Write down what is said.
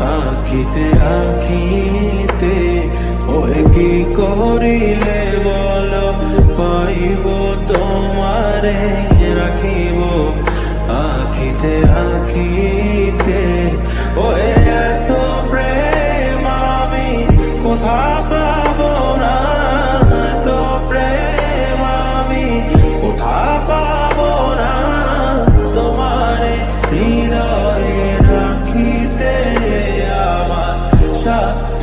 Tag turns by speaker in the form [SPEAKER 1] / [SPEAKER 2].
[SPEAKER 1] আখিতে আখিতে। ওই কি করিলে বল? পাইব তোমারে, রাখিব আখিতে আখিতে। ওই এত প্রেম আমি কোথা